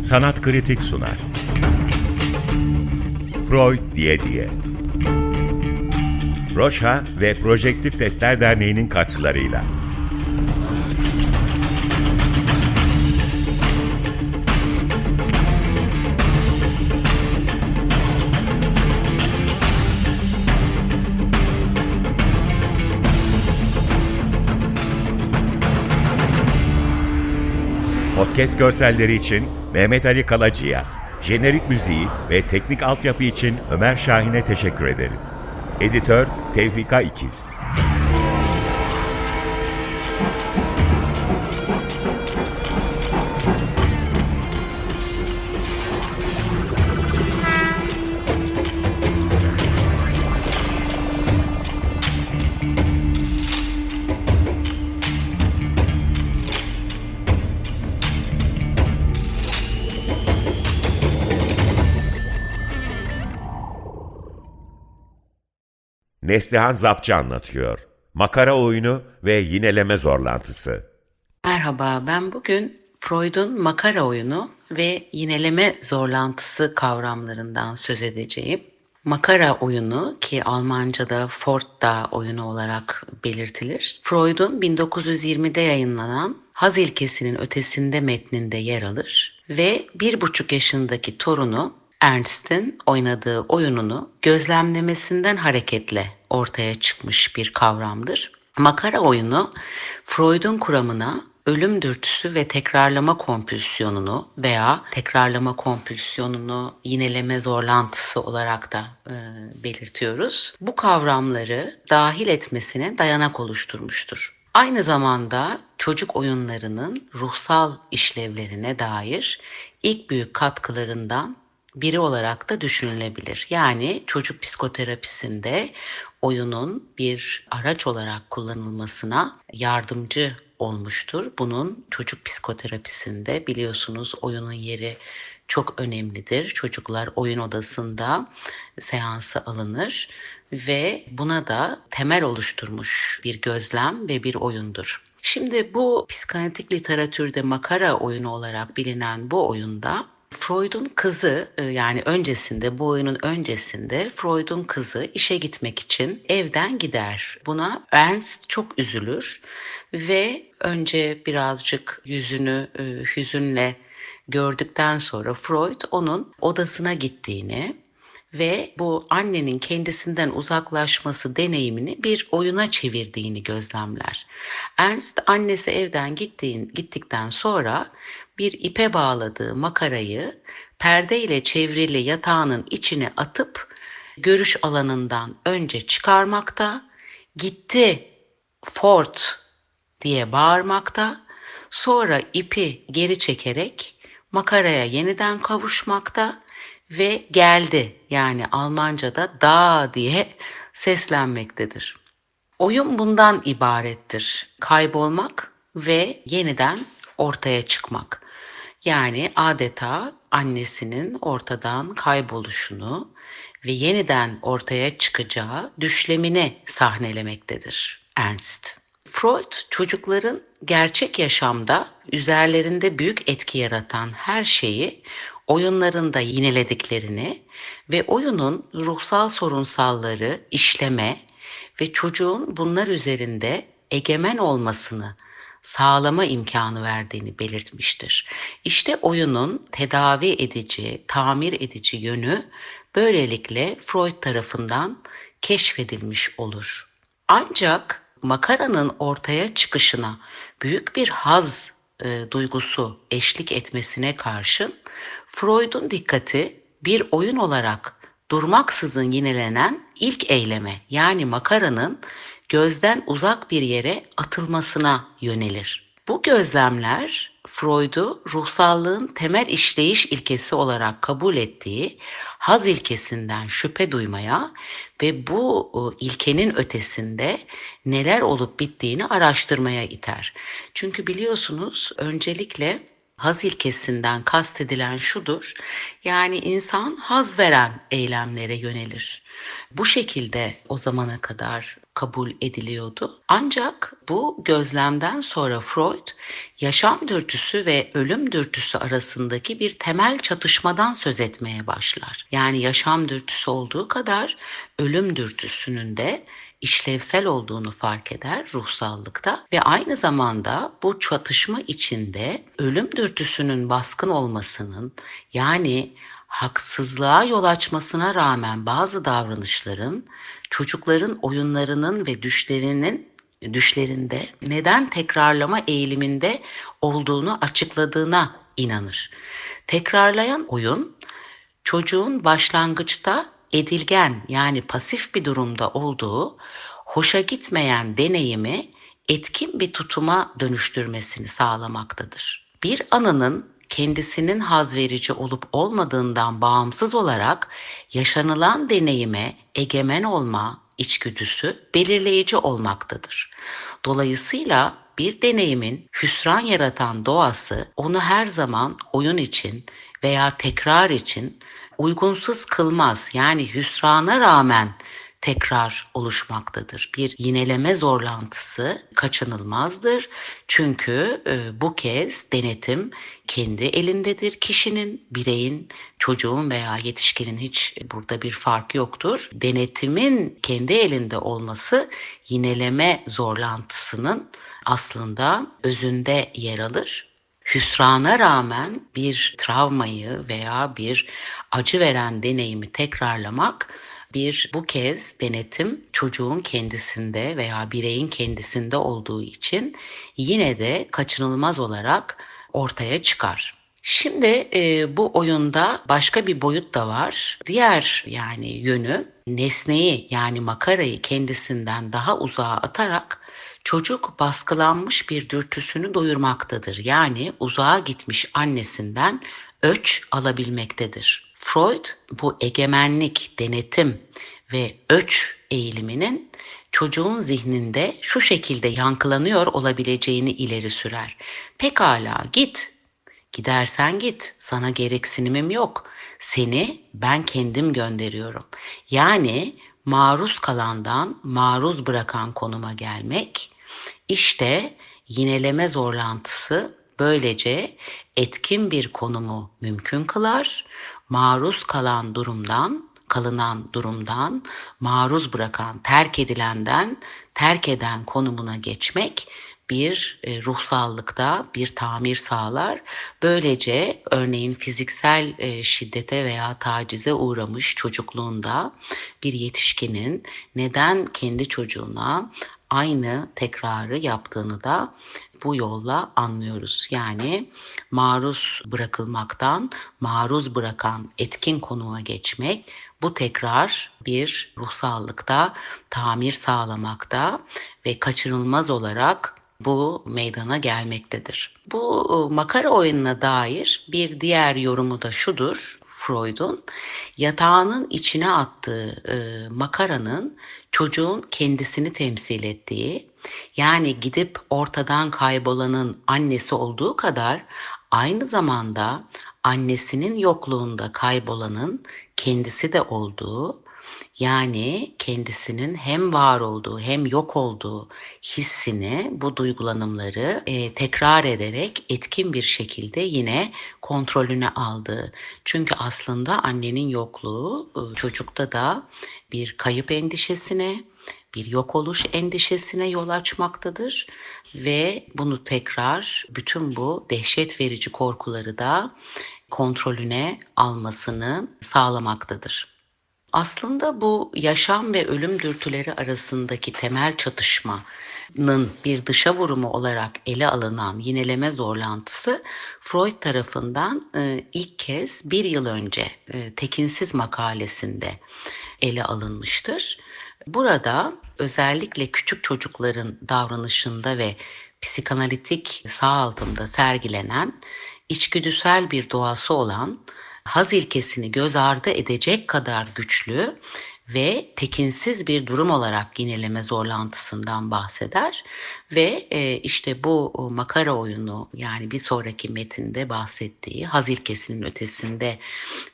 Sanat Kritik sunar. Freud diye diye. Roşa ve Projektif Testler Derneği'nin katkılarıyla. Podcast görselleri için Mehmet Ali Kalacı'ya, jenerik müziği ve teknik altyapı için Ömer Şahin'e teşekkür ederiz. Editör Tevfika İkiz. Neslihan Zapçı anlatıyor. Makara oyunu ve yineleme zorlantısı. Merhaba, ben bugün Freud'un makara oyunu ve yineleme zorlantısı kavramlarından söz edeceğim. Makara oyunu ki Almanca'da Fortda oyunu olarak belirtilir. Freud'un 1920'de yayınlanan Haz ilkesinin ötesinde metninde yer alır ve bir buçuk yaşındaki torunu Ernst'in oynadığı oyununu gözlemlemesinden hareketle ortaya çıkmış bir kavramdır. Makara oyunu Freud'un kuramına ölüm dürtüsü ve tekrarlama kompülsiyonunu veya tekrarlama kompülsiyonunu yineleme zorlantısı olarak da e, belirtiyoruz. Bu kavramları dahil etmesine dayanak oluşturmuştur. Aynı zamanda çocuk oyunlarının ruhsal işlevlerine dair ilk büyük katkılarından biri olarak da düşünülebilir. Yani çocuk psikoterapisinde oyunun bir araç olarak kullanılmasına yardımcı olmuştur. Bunun çocuk psikoterapisinde biliyorsunuz oyunun yeri çok önemlidir. Çocuklar oyun odasında seansa alınır ve buna da temel oluşturmuş bir gözlem ve bir oyundur. Şimdi bu psikanalitik literatürde makara oyunu olarak bilinen bu oyunda Freud'un kızı e, yani öncesinde bu oyunun öncesinde Freud'un kızı işe gitmek için evden gider. Buna Ernst çok üzülür ve önce birazcık yüzünü e, hüzünle gördükten sonra Freud onun odasına gittiğini ve bu annenin kendisinden uzaklaşması deneyimini bir oyuna çevirdiğini gözlemler. Ernst annesi evden gittiğin, gittikten sonra bir ipe bağladığı makarayı perde ile çevrili yatağının içine atıp görüş alanından önce çıkarmakta, gitti Fort diye bağırmakta, sonra ipi geri çekerek makaraya yeniden kavuşmakta ve geldi yani Almanca'da da diye seslenmektedir. Oyun bundan ibarettir. Kaybolmak ve yeniden ortaya çıkmak. Yani adeta annesinin ortadan kayboluşunu ve yeniden ortaya çıkacağı düşlemini sahnelemektedir Ernst. Freud çocukların gerçek yaşamda üzerlerinde büyük etki yaratan her şeyi oyunlarında yinelediklerini ve oyunun ruhsal sorunsalları işleme ve çocuğun bunlar üzerinde egemen olmasını sağlama imkanı verdiğini belirtmiştir. İşte oyunun tedavi edici, tamir edici yönü böylelikle Freud tarafından keşfedilmiş olur. Ancak makaranın ortaya çıkışına büyük bir haz e, duygusu eşlik etmesine karşın Freud'un dikkati bir oyun olarak durmaksızın yinelenen ilk eyleme yani makaranın gözden uzak bir yere atılmasına yönelir. Bu gözlemler Freud'u ruhsallığın temel işleyiş ilkesi olarak kabul ettiği haz ilkesinden şüphe duymaya ve bu e, ilkenin ötesinde neler olup bittiğini araştırmaya iter. Çünkü biliyorsunuz öncelikle haz ilkesinden kastedilen şudur. Yani insan haz veren eylemlere yönelir. Bu şekilde o zamana kadar kabul ediliyordu. Ancak bu gözlemden sonra Freud yaşam dürtüsü ve ölüm dürtüsü arasındaki bir temel çatışmadan söz etmeye başlar. Yani yaşam dürtüsü olduğu kadar ölüm dürtüsünün de işlevsel olduğunu fark eder ruhsallıkta ve aynı zamanda bu çatışma içinde ölüm dürtüsünün baskın olmasının yani haksızlığa yol açmasına rağmen bazı davranışların çocukların oyunlarının ve düşlerinin düşlerinde neden tekrarlama eğiliminde olduğunu açıkladığına inanır. Tekrarlayan oyun çocuğun başlangıçta edilgen yani pasif bir durumda olduğu hoşa gitmeyen deneyimi etkin bir tutuma dönüştürmesini sağlamaktadır. Bir anının kendisinin haz verici olup olmadığından bağımsız olarak yaşanılan deneyime egemen olma içgüdüsü belirleyici olmaktadır. Dolayısıyla bir deneyimin hüsran yaratan doğası onu her zaman oyun için veya tekrar için uygunsuz kılmaz. Yani hüsrana rağmen tekrar oluşmaktadır. Bir yineleme zorlantısı kaçınılmazdır. Çünkü e, bu kez denetim kendi elindedir. Kişinin, bireyin, çocuğun veya yetişkinin hiç burada bir fark yoktur. Denetimin kendi elinde olması yineleme zorlantısının aslında özünde yer alır hüsrana rağmen bir travmayı veya bir acı veren deneyimi tekrarlamak bir bu kez denetim çocuğun kendisinde veya bireyin kendisinde olduğu için yine de kaçınılmaz olarak ortaya çıkar. Şimdi e, bu oyunda başka bir boyut da var. Diğer yani yönü nesneyi yani makarayı kendisinden daha uzağa atarak çocuk baskılanmış bir dürtüsünü doyurmaktadır. Yani uzağa gitmiş annesinden öç alabilmektedir. Freud bu egemenlik, denetim ve öç eğiliminin çocuğun zihninde şu şekilde yankılanıyor olabileceğini ileri sürer. Pekala git. Gidersen git. Sana gereksinimim yok. Seni ben kendim gönderiyorum. Yani maruz kalandan maruz bırakan konuma gelmek işte yineleme zorlantısı böylece etkin bir konumu mümkün kılar. Maruz kalan durumdan, kalınan durumdan, maruz bırakan, terk edilenden, terk eden konumuna geçmek bir e, ruhsallıkta bir tamir sağlar. Böylece örneğin fiziksel e, şiddete veya tacize uğramış çocukluğunda bir yetişkinin neden kendi çocuğuna aynı tekrarı yaptığını da bu yolla anlıyoruz. Yani maruz bırakılmaktan maruz bırakan etkin konuma geçmek bu tekrar bir ruhsallıkta tamir sağlamakta ve kaçınılmaz olarak bu meydana gelmektedir. Bu makara oyununa dair bir diğer yorumu da şudur. Freud'un yatağının içine attığı e, makaranın çocuğun kendisini temsil ettiği yani gidip ortadan kaybolanın annesi olduğu kadar aynı zamanda annesinin yokluğunda kaybolanın kendisi de olduğu yani kendisinin hem var olduğu hem yok olduğu hissini, bu duygulanımları e, tekrar ederek etkin bir şekilde yine kontrolüne aldığı. Çünkü aslında annenin yokluğu e, çocukta da bir kayıp endişesine, bir yok oluş endişesine yol açmaktadır ve bunu tekrar bütün bu dehşet verici korkuları da kontrolüne almasını sağlamaktadır. Aslında bu yaşam ve ölüm dürtüleri arasındaki temel çatışmanın bir dışa vurumu olarak ele alınan yineleme zorlantısı Freud tarafından e, ilk kez bir yıl önce e, Tekinsiz makalesinde ele alınmıştır. Burada özellikle küçük çocukların davranışında ve psikanalitik sağ altında sergilenen içgüdüsel bir doğası olan haz ilkesini göz ardı edecek kadar güçlü ve tekinsiz bir durum olarak yineleme zorlantısından bahseder ve e, işte bu makara oyunu yani bir sonraki metinde bahsettiği haz ilkesinin ötesinde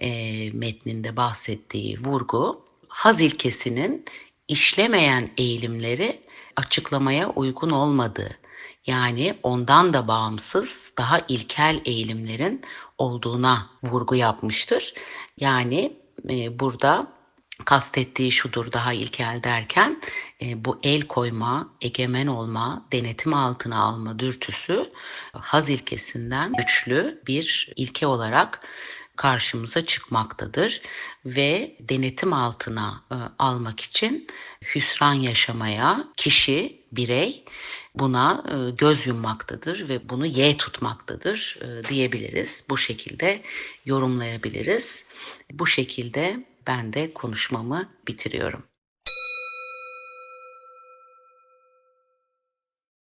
e, metninde bahsettiği vurgu haz ilkesinin işlemeyen eğilimleri açıklamaya uygun olmadığı, yani ondan da bağımsız daha ilkel eğilimlerin olduğuna vurgu yapmıştır. Yani e, burada kastettiği şudur daha ilkel derken e, bu el koyma, egemen olma, denetim altına alma dürtüsü haz ilkesinden güçlü bir ilke olarak karşımıza çıkmaktadır ve denetim altına e, almak için hüsran yaşamaya kişi, birey buna e, göz yummaktadır ve bunu ye tutmaktadır e, diyebiliriz. Bu şekilde yorumlayabiliriz. Bu şekilde ben de konuşmamı bitiriyorum.